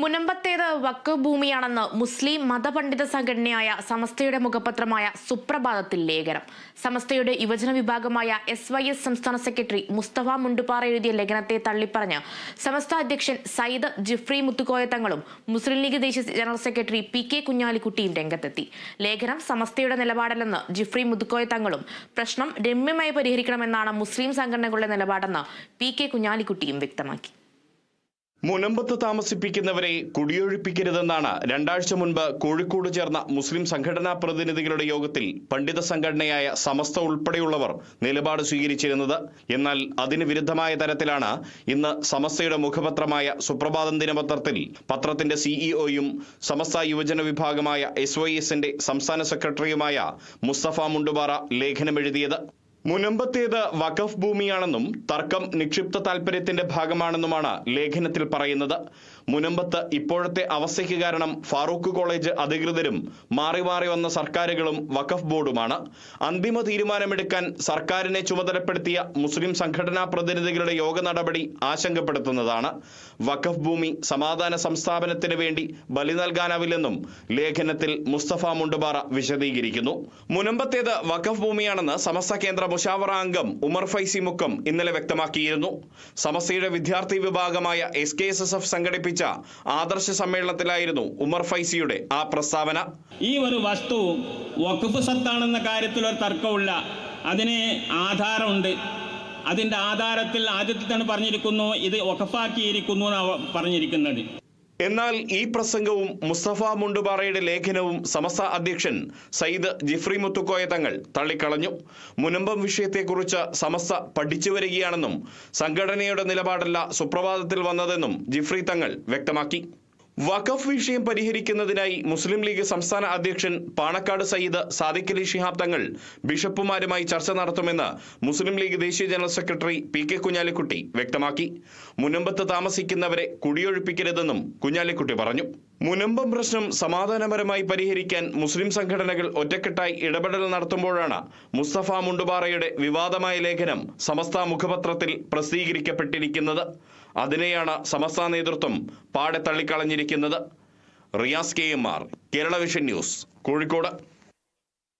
മുനമ്പത്തേത് വക്ക് ഭൂമിയാണെന്ന് മുസ്ലിം മതപണ്ഡിത സംഘടനയായ സമസ്തയുടെ മുഖപത്രമായ സുപ്രഭാതത്തിൽ ലേഖനം. സമസ്തയുടെ യുവജന വിഭാഗമായ എസ് വൈ എസ് സംസ്ഥാന സെക്രട്ടറി മുസ്തഫ മുണ്ടുപാറ എഴുതിയ ലേഖനത്തെ തള്ളിപ്പറഞ്ഞ് സമസ്ത അധ്യക്ഷൻ സയ്യിദ് ജിഫ്രി മുത്തുക്കോയ തങ്ങളും മുസ്ലിം ലീഗ് ദേശീയ ജനറൽ സെക്രട്ടറി പി കെ കുഞ്ഞാലിക്കുട്ടിയും രംഗത്തെത്തി. ലേഖനം സമസ്തയുടെ നിലപാടല്ലെന്ന് ജിഫ്രി മുത്തുക്കോയ തങ്ങളും പ്രശ്നം രമ്യമായി പരിഹരിക്കണമെന്നാണ് മുസ്ലിം സംഘടനകളുടെ നിലപാടെന്ന് പി കെ കുഞ്ഞാലിക്കുട്ടിയും വ്യക്തമാക്കി. മുനമ്പത്ത് താമസിപ്പിക്കുന്നവരെ കുടിയൊഴിപ്പിക്കരുതെന്നാണ് രണ്ടാഴ്ച മുൻപ് കോഴിക്കോട് ചേർന്ന മുസ്ലിം സംഘടനാ പ്രതിനിധികളുടെ യോഗത്തിൽ പണ്ഡിത സംഘടനയായ സമസ്ത ഉൾപ്പെടെയുള്ളവർ നിലപാട് സ്വീകരിച്ചിരുന്നത്. എന്നാൽ അതിന് വിരുദ്ധമായ തരത്തിലാണ് ഇന്ന് സമസ്തയുടെ മുഖപത്രമായ സുപ്രഭാതം ദിനപത്രത്തിൽ പത്രത്തിന്റെ സിഇഒയും സമസ്ത യുവജന വിഭാഗമായ എസ് വൈ എസിന്റെ സംസ്ഥാന സെക്രട്ടറിയുമായ മുസ്തഫ മുണ്ടുപാറ ലേഖനമെഴുതിയത്. മുനമ്പത്തേത് വഖഫ് ഭൂമിയാണെന്നും തർക്കം നിക്ഷിപ്ത താൽപര്യത്തിന്റെ ഭാഗമാണെന്നുമാണ് ലേഖനത്തിൽ പറയുന്നത്. മുനമ്പത്ത് ഇപ്പോഴത്തെ അവസ്ഥയ്ക്ക് കാരണം ഫാറൂഖ് കോളേജ് അധികൃതരും മാറി മാറി വന്ന സർക്കാരുകളും വഖഫ് ബോർഡുമാണ്. അന്തിമ തീരുമാനമെടുക്കാൻ സർക്കാരിനെ ചുമതലപ്പെടുത്തിയ മുസ്ലിം സംഘടനാ പ്രതിനിധികളുടെ യോഗ നടപടി ആശങ്കപ്പെടുത്തുന്നതാണ്. വഖഫ് ഭൂമി സമാധാന സംസ്ഥാപനത്തിന് വേണ്ടി ബലി നൽകാനാവില്ലെന്നും ലേഖനത്തിൽ മുസ്തഫ മുണ്ടുപാറ വിശദീകരിക്കുന്നു. മുനമ്പത്തേത് വഖഫ് ഭൂമിയാണെന്ന് സമസ്ത കേന്ദ്ര മുഷാവറ അംഗം ഉമർ ഫൈസി മുക്കം ഇന്നലെ വ്യക്തമാക്കിയിരുന്നു. സമസ്തയുടെ വിദ്യാർത്ഥി വിഭാഗമായ S K S S F സംഘടിപ്പിച്ച ആദർശ സമ്മേളനത്തിലായിരുന്നു ഉമർ ഫൈസിയുടെ ആ പ്രസ്താവന. ഈ ഒരു വസ്തു വഖഫ് സത്താണെന്ന കാര്യത്തിൽ ഒരു തർക്കമില്ല അതിന് ആധാരമുണ്ട്. അതിന്റെ ആധാരത്തിൽ ആദ്യത്തെ തന്നെ പറഞ്ഞിരിക്കുന്നു ഇത് ഒക്കഫാക്കിയിരിക്കുന്നു എന്നാണ് പറഞ്ഞിരിക്കുന്നത്. എന്നാൽ ഈ പ്രസംഗവും മുസ്തഫ മുണ്ടുപാറയുടെ ലേഖനവും സമസ്ത അധ്യക്ഷൻ സയ്യിദ് ജിഫ്രി മുത്തുക്കോയ തങ്ങൾ തള്ളിക്കളഞ്ഞു. മുനമ്പം വിഷയത്തെക്കുറിച്ച് സമസ്ത പഠിച്ചു വരികയാണെന്നും സംഘടനയുടെ നിലപാടല്ല സുപ്രഭാതത്തിൽ വന്നതെന്നും ജിഫ്രി തങ്ങൾ വ്യക്തമാക്കി. വഖഫ് വിഷയം പരിഹരിക്കുന്നതിനായി മുസ്ലിം ലീഗ് സംസ്ഥാന അധ്യക്ഷൻ പാണക്കാട് സയ്യിദ് സാദിഖ് അലി ശിഹാബ് തങ്ങൾ ബിഷപ്പുമാരുമായി ചർച്ച നടത്തുമെന്ന് മുസ്ലിം ലീഗ് ദേശീയ general secretary P K Kunhalikutty വ്യക്തമാക്കി. മുനമ്പത്ത് താമസിക്കുന്നവരെ കുടിയൊഴിപ്പിക്കരുതെന്നും കുഞ്ഞാലിക്കുട്ടി പറഞ്ഞു. മുനമ്പം പ്രശ്നം സമാധാനപരമായി പരിഹരിക്കാൻ മുസ്ലിം സംഘടനകൾ ഒറ്റക്കെട്ടായി ഇടപെടൽ നടത്തുമ്പോഴാണ് മുസ്തഫ മുണ്ടുപാറയുടെ വിവാദമായ ലേഖനം സമസ്ത മുഖപത്രത്തിൽ പ്രസിദ്ധീകരിക്കപ്പെട്ടിരിക്കുന്നത്. അതിനെയാണ് സമസ്ത നേതൃത്വം പാടെ തള്ളിക്കളഞ്ഞിരിക്കുന്നത്. Riyas K M R Kerala vision news Kozhikode.